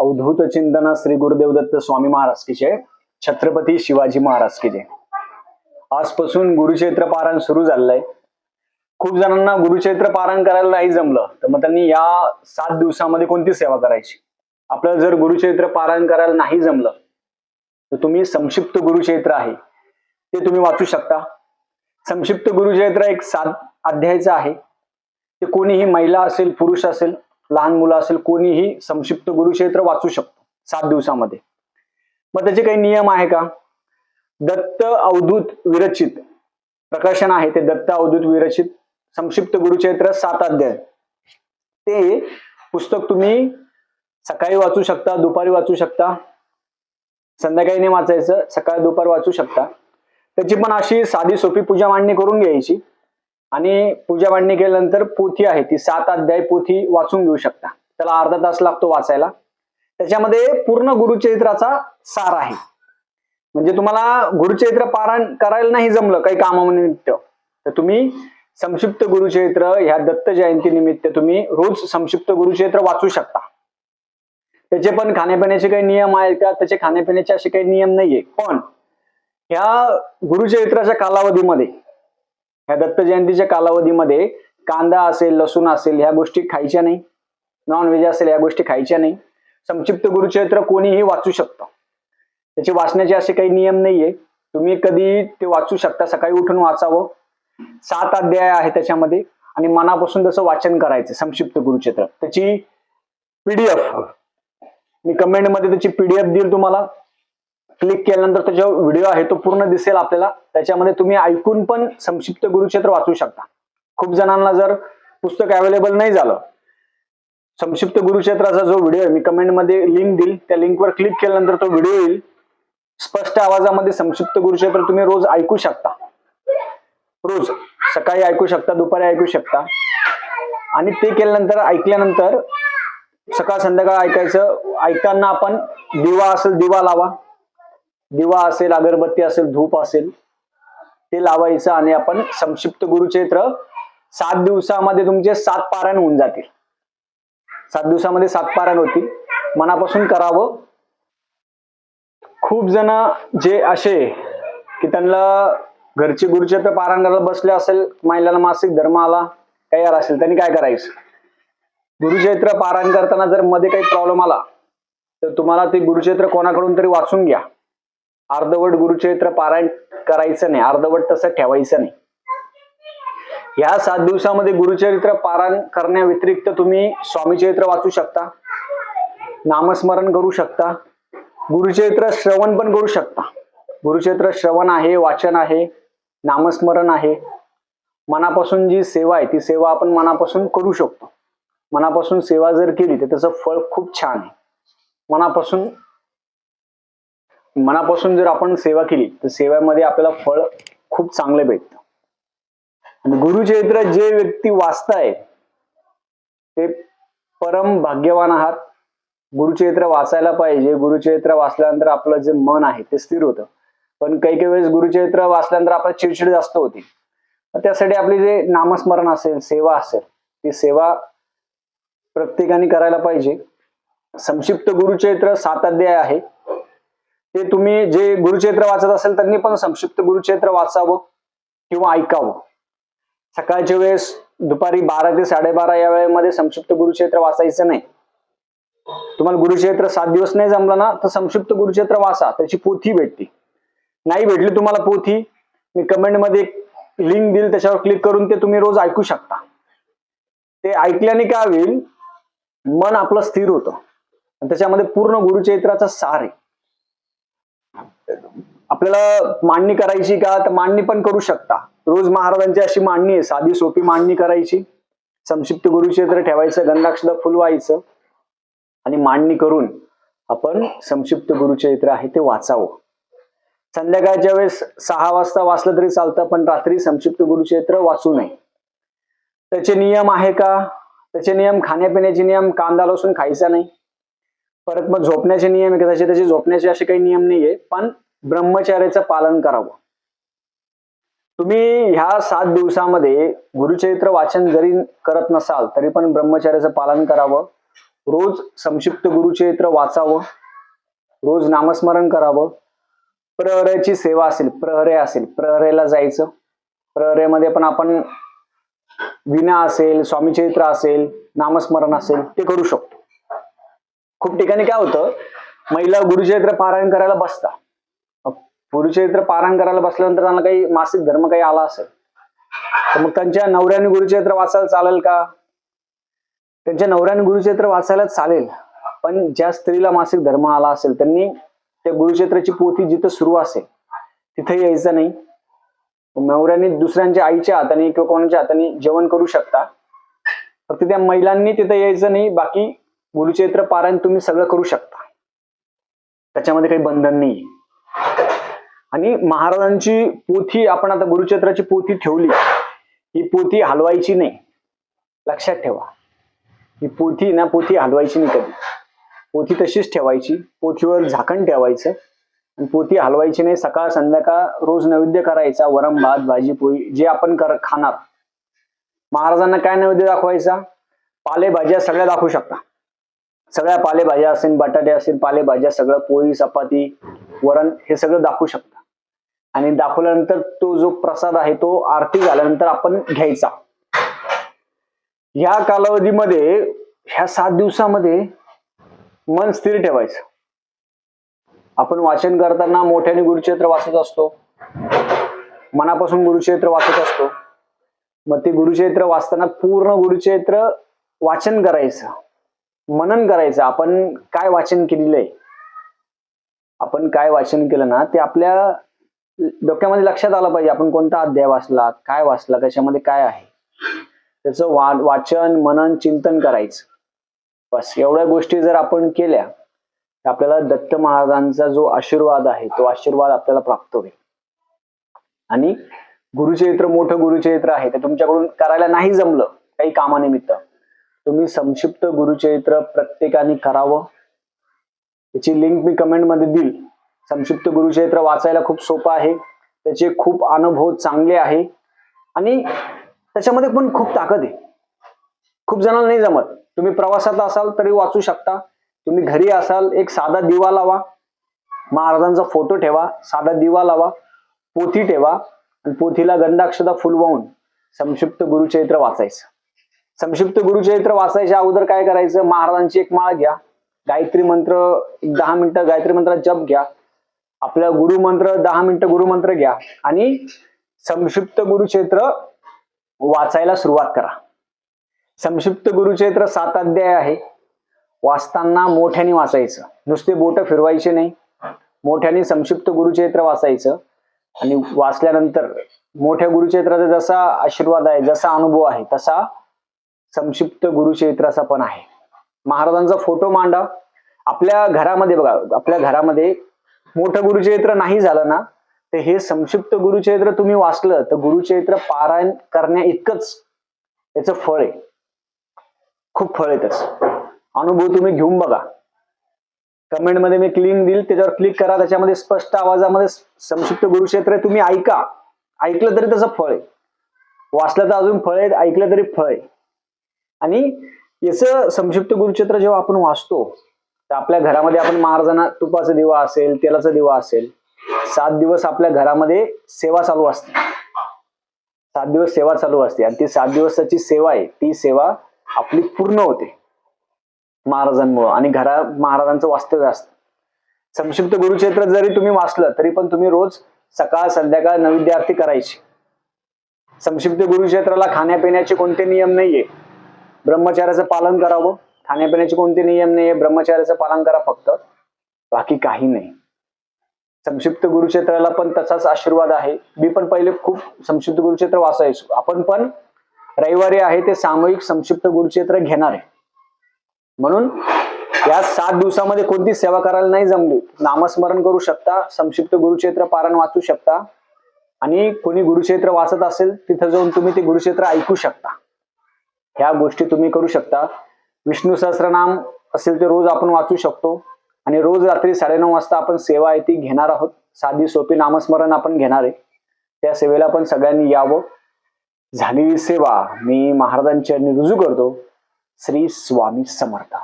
अवधूत चिंतन श्री गुरुदेव दत्त स्वामी महाराज की जय. छत्रपती शिवाजी महाराज की जय. आजपासून गुरुचैत्र पारायण सुरू झालंय. खूप जणांना गुरुचैत्र पारायण करायला नाही जमलं तर मग त्यांनी या सात दिवसामध्ये कोणती सेवा करायची? आपल्याला जर गुरुचैत्र पारायण करायला नाही जमलं तर तुम्ही संक्षिप्त गुरुचैत्र आहे. ते तुम्ही वाचू शकता. संक्षिप्त गुरुचैत्र एक सात अध्यायचं आहे. ते कोणीही महिला असेल पुरुष असेल लहान मुलं असेल कोणीही संक्षिप्त गुरुक्षेत्र वाचू शकतो सात दिवसामध्ये. मग त्याचे काही नियम आहे का? दत्त अवधूत विरचित. प्रकाशन आहे ते दत्त अवधूत विरचित. संक्षिप्त गुरुक्षेत्र सात अध्याय. ते पुस्तक तुम्ही सकाळी वाचू शकता दुपारी वाचू शकता. संध्याकाळी नाही वाचायचं सकाळी दुपार वाचू शकता. त्याची पण अशी साधी सोपी पूजा मांडणी करून घ्यायची. आणि पूजा मांडणी केल्यानंतर पोथी आहे ती सात अध्याय पोथी वाचून घेऊ शकता. त्याला अर्धा तास लागतो वाचायला. त्याच्यामध्ये पूर्ण गुरुचरित्राचा सार आहे. म्हणजे तुम्हाला गुरुचरित्र पारायण करायला नाही जमलं काही कामानिमित्त तर तुम्ही संक्षिप्त गुरुचरित्र ह्या दत्त जयंती निमित्त तुम्ही रोज संक्षिप्त गुरुचरित्र वाचू शकता. त्याचे पण खाण्यापिण्याचे काही नियम आहेत का? त्याचे खाण्यापिण्याचे असे काही नियम नाहीये. पण ह्या गुरुचरित्राच्या कालावधीमध्ये ह्या दत्त जयंतीच्या कालावधीमध्ये कांदा असेल लसूण असेल ह्या गोष्टी खायच्या नाही. नॉनव्हेज असेल ह्या गोष्टी खायच्या नाही. संक्षिप्त गुरुचरित्र कोणीही वाचू शकतं. त्याचे वाचण्याचे असे काही नियम नाहीये. तुम्ही कधी ते वाचू शकता. सकाळी उठून वाचावं. सात अध्याय आहे त्याच्यामध्ये. आणि मनापासून तसं वाचन करायचं संक्षिप्त गुरुचरित्र. त्याची पीडीएफ मी कमेंटमध्ये त्याची पीडीएफ देईल तुम्हाला. क्लिक केल्यानंतर तो जो व्हिडिओ आहे तो पूर्ण दिसेल आपल्याला. त्याच्यामध्ये तुम्ही ऐकून पण संक्षिप्त गुरुक्षेत्र वाचू शकता. खूप जणांना जर पुस्तक अवेलेबल नाही झालं संक्षिप्त गुरुक्षेत्राचा जो व्हिडिओ आहे मी कमेंटमध्ये लिंक देईल. त्या लिंकवर क्लिक केल्यानंतर तो व्हिडिओ येईल. स्पष्ट आवाजामध्ये संक्षिप्त गुरुक्षेत्र तुम्ही रोज ऐकू शकता. रोज सकाळी ऐकू शकता दुपारी ऐकू शकता. आणि ते केल्यानंतर ऐकल्यानंतर सकाळ संध्याकाळ ऐकायचं ऐकताना आपण दिवा असेल दिवा लावा. दिवा असेल अगरबत्ती असेल धूप असेल ते लावायचं आणि आपण संक्षिप्त गुरुचैत्र सात दिवसामध्ये तुमचे सात पारायण होऊन जातील. सात दिवसामध्ये सात पारायण होतील. मनापासून करावं. खूप जण जे असे की त्यांना घरचे गुरुचैत्र पारायण करायला बसले असेल महिलांना मासिक धर्म आला तयार असेल त्यांनी काय करायचं? गुरुचैत्र पारायण करताना जर मध्ये काही प्रॉब्लेम आला तर तुम्हाला ते गुरुचैत्र कोणाकडून तरी वाचून घ्या. अर्धवट गुरुचरित्र पारायण करायचं नाही अर्धवट तसं ठेवायचं नाही. या सात दिवसामध्ये गुरुचरित्र पारायण करण्या व्यतिरिक्त तुम्ही स्वामीचरित्र वाचू शकता नामस्मरण करू शकता गुरुचरित्र श्रवण पण करू शकता. गुरुचरित्र श्रवण आहे वाचन आहे नामस्मरण आहे. मनापासून जी सेवा आहे ती सेवा आपण मनापासून करू शकतो. मनापासून सेवा जर केली तर त्याचं फळ खूप छान आहे. मनापासून मनापासून जर आपण सेवा केली तर सेवेमध्ये आपल्याला फळ खूप चांगलं भेटतं. आणि गुरुचरित्र जे व्यक्ती वाचताय ते परम भाग्यवान आहात. गुरुचरित्र वाचायला पाहिजे. गुरुचरित्र वाचल्यानंतर आपलं जे मन आहे ते स्थिर होतं. पण काही काही वेळेस गुरुचरित्र वाचल्यानंतर आपला चिडचिड जास्त होती. त्यासाठी आपली जे नामस्मरण असेल सेवा असेल ती सेवा प्रत्येकाने करायला पाहिजे. संक्षिप्त गुरुचरित्र सात अध्याय आहे. ते तुम्ही जे गुरुचरित्र वाचत असेल त्यांनी पण संक्षिप्त गुरुचरित्र वाचावं किंवा ऐकावं. सकाळच्या वेळेस दुपारी बारा ते साडेबारा या वेळेमध्ये संक्षिप्त गुरुक्षेत्र वाचायचं नाही. तुम्हाला गुरुक्षेत्र सात दिवस नाही जमलं ना तर संक्षिप्त गुरुक्षेत्र वाचा. त्याची पोथी भेटते. नाही भेटली तुम्हाला पोथी मी कमेंटमध्ये लिंक देईल त्याच्यावर क्लिक करून ते तुम्ही रोज ऐकू शकता. ते ऐकल्याने काय होईल मन आपलं स्थिर होतं. आणि त्याच्यामध्ये पूर्ण गुरुचरित्राचा सार आहे. आपल्याला मांडणी करायची का? तर मांडणी पण करू शकता. रोज महाराजांची अशी मांडणी आहे साधी सोपी मांडणी करायची. संक्षिप्त गुरुक्षेत्र ठेवायचं गंधाक्षर फुलवायचं आणि मांडणी करून आपण संक्षिप्त गुरुचरित्र आहे ते वाचावं. संध्याकाळच्या वेळेस सहा वाजता वाचलं तरी चालतं पण रात्री संक्षिप्त गुरुचरित्र वाचू नये. त्याचे नियम आहे का? त्याचे नियम खाण्यापिण्याचे नियम कांदा लसून खायचा नाही. परत मग झोपण्याचे नियम आहे कदाचित त्याचे झोपण्याचे असे काही नियम नाहीये पण ब्रह्मचर्याचं पालन करावं. तुम्ही ह्या सात दिवसामध्ये गुरुचरित्र वाचन जरी करत नसाल तरी पण ब्रह्मचर्याचं पालन करावं. रोज संक्षिप्त गुरुचरित्र वाचावं. रोज नामस्मरण करावं. प्रहरेची सेवा असेल प्रहरे असेल प्रहरेला जायचं. प्रहरेमध्ये पण आपण विना असेल स्वामीचरित्र असेल नामस्मरण असेल ते करू शकतो. खूप ठिकाणी काय होतं महिला गुरुचरित्र पारायण करायला बसता गुरुचरित्र पारायण करायला बसल्यानंतर त्यांना काही मासिक धर्म काही आला असेल तर मग त्यांच्या नवऱ्याने गुरुचरित्र वाचायला चालेल का? त्यांच्या नवऱ्याने गुरुचरित्र वाचायला चालेल पण ज्या स्त्रीला मासिक धर्म आला असेल त्यांनी त्या गुरुचरित्राची पोथी जिथं सुरू असेल तिथे यायचं नाही. नवऱ्याने दुसऱ्यांच्या आईच्या हाताने किंवा कोणाच्या हाताने जेवण करू शकता फक्त त्या महिलांनी तिथं यायचं नाही. बाकी गुरुचरित्र पारायण तुम्ही सगळं करू शकता. त्याच्यामध्ये काही बंधन नाही आणि महाराजांची पोथी आपण आता गुरुचरित्राची पोथी ठेवली. ही पोथी हलवायची नाही. लक्षात ठेवा. ही पोथी ना पोथी हलवायची नाही कधी. पोथी तशीच ठेवायची. पोथीवर झाकण ठेवायचं. आणि पोथी हलवायची नाही सकाळ संध्याकाळ रोज नैवेद्य करायचा वरम भात भाजी पोळी जे आपण कर खाणार. महाराजांना काय नैवेद्य दाखवायचा? पालेभाज्या सगळ्या दाखवू शकता. सगळ्या पालेभाज्या असेल बटाटे असेल पालेभाज्या सगळं पोळी चपाती वरण हे सगळं दाखवू शकता. आणि दाखवल्यानंतर तो जो प्रसाद आहे तो आरती झाल्यानंतर आपण घ्यायचा. ह्या कालावधीमध्ये ह्या सात दिवसामध्ये मन स्थिर ठेवायचं. आपण वाचन करताना मोठ्याने गुरुचरित्र वाचत असतो. मनापासून गुरुचरित्र वाचत असतो. मग ते गुरुचरित्र वाचताना पूर्ण गुरुचरित्र वाचन करायचं. मनन करायचं आपण काय वाचन केलेलं आहे आपण काय वाचन केलं ना ते आपल्या डोक्यामध्ये लक्षात आलं पाहिजे आपण कोणता अध्याय वाचला काय वाचला त्याच्यामध्ये काय आहे? त्याचं वा वाचन मनन चिंतन करायचं. बस एवढ्या गोष्टी जर आपण केल्या तर आपल्याला दत्त महाराजांचा जो आशीर्वाद आहे तो आशीर्वाद आपल्याला प्राप्त होईल. आणि गुरुचरित्र मोठं गुरुचरित्र आहे ते तुमच्याकडून करायला नाही जमलं काही कामानिमित्त. तुम्ही संक्षिप्त गुरुचरित्र प्रत्येकाने करावं. त्याची लिंक मी कमेंटमध्ये देईल. संक्षिप्त गुरुचरित्र वाचायला खूप सोपं आहे. त्याचे खूप अनुभव चांगले आहे. आणि त्याच्यामध्ये पण खूप ताकद आहे. खूप जणांना नाही जमत. तुम्ही प्रवासात असाल तरी वाचू शकता. तुम्ही घरी असाल एक साधा दिवा लावा. महाराजांचा फोटो ठेवा. साधा दिवा लावा. पोथी ठेवा. आणि पोथीला गंधाक्षता फुलवाहून संक्षिप्त गुरुचरित्र वाचायचं. संक्षिप्त गुरुचरित्र वाचायच्या अगोदर काय करायचं? महाराजांची एक माळ घ्या. गायत्री मंत्र एक दहा मिनिटं गायत्री मंत्रात जप घ्या. आपला गुरुमंत्र दहा मिनिटं गुरुमंत्र घ्या. आणि संक्षिप्त गुरुक्षेत्र वाचायला सुरुवात करा. संक्षिप्त गुरुक्षेत्र सात अध्याय आहे. वाचताना मोठ्याने वाचायचं. नुसते बोट फिरवायचे नाही. मोठ्याने संक्षिप्त गुरुक्षेत्र वाचायचं. आणि वाचल्यानंतर मोठ्या गुरुक्षेत्राचा जसा आशीर्वाद आहे जसा अनुभव आहे तसा संक्षिप्त गुरुचरित्राचा पण आहे. महाराजांचा फोटो मांडा. आपल्या घरामध्ये बघा आपल्या घरामध्ये मोठं गुरुचरित्र नाही झालं ना तर हे संक्षिप्त गुरुचरित्र तुम्ही वाचलं तर गुरुचरित्र पारायण करण्या इतकंच याचं फळ आहे. खूप फळ येतच अनुभव तुम्ही घेऊन बघा. कमेंटमध्ये मी क्लिंक देईल त्याच्यावर क्लिक करा त्याच्यामध्ये स्पष्ट आवाजामध्ये संक्षिप्त गुरुक्षेत्र तुम्ही ऐका. ऐकलं तरी त्याचं फळ आहे. वाचलं तर अजून फळ आहे ऐकलं तरी फळ आहे. आणि याचं संक्षिप्त गुरुक्षेत्र जेव्हा आपण वाचतो तर आपल्या घरामध्ये आपण महाराजांना तुपाचा दिवा असेल तेलाचा दिवा असेल सात दिवस आपल्या घरामध्ये सेवा चालू असते. सात दिवस सेवा चालू असते आणि ती सात दिवसाची सेवा आहे ती सेवा आपली पूर्ण होते. महाराजांमुळं आणि घरा महाराजांचं वास्तव्य असतं. संक्षिप्त गुरुक्षेत्र जरी तुम्ही वाचलं तरी पण तुम्ही रोज सकाळ संध्याकाळ नैवेद्य आरती करायची. संक्षिप्त गुरुक्षेत्राला खाण्यापिण्याचे कोणते नियम नाहीये. ब्रह्मचार्याचं पालन करावं. खाण्यापिण्याचे कोणते नियम नाहीये ब्रह्मचार्याचं पालन करा फक्त. बाकी काही नाही. संक्षिप्त गुरुक्षेत्राला पण तसाच आशीर्वाद आहे. मी पण पहिले खूप संक्षिप्त गुरुक्षेत्र वाचायचो. आपण पण रविवारी आहे ते सामूहिक संक्षिप्त गुरुक्षेत्र घेणार आहे. म्हणून या सात दिवसामध्ये कोणती सेवा करायला नाही जमली. नामस्मरण करू शकता संक्षिप्त गुरुक्षेत्र पारण वाचू शकता. आणि कोणी गुरुक्षेत्र वाचत असेल तिथं जाऊन तुम्ही ते गुरुक्षेत्र ऐकू शकता. ह्या गोष्टी तुम्ही करू शकता. विष्णू सहस्रनाम असेल ते रोज आपण वाचू शकतो. आणि रोज रात्री साडेनऊ वाजता आपण सेवा आहे ती घेणार आहोत. साधी सोपी नामस्मरण आपण घेणार आहे. त्या सेवेला पण सगळ्यांनी यावं. झालेली सेवा. मी महाराजांच्या रुजू करतो. श्री स्वामी समर्थ.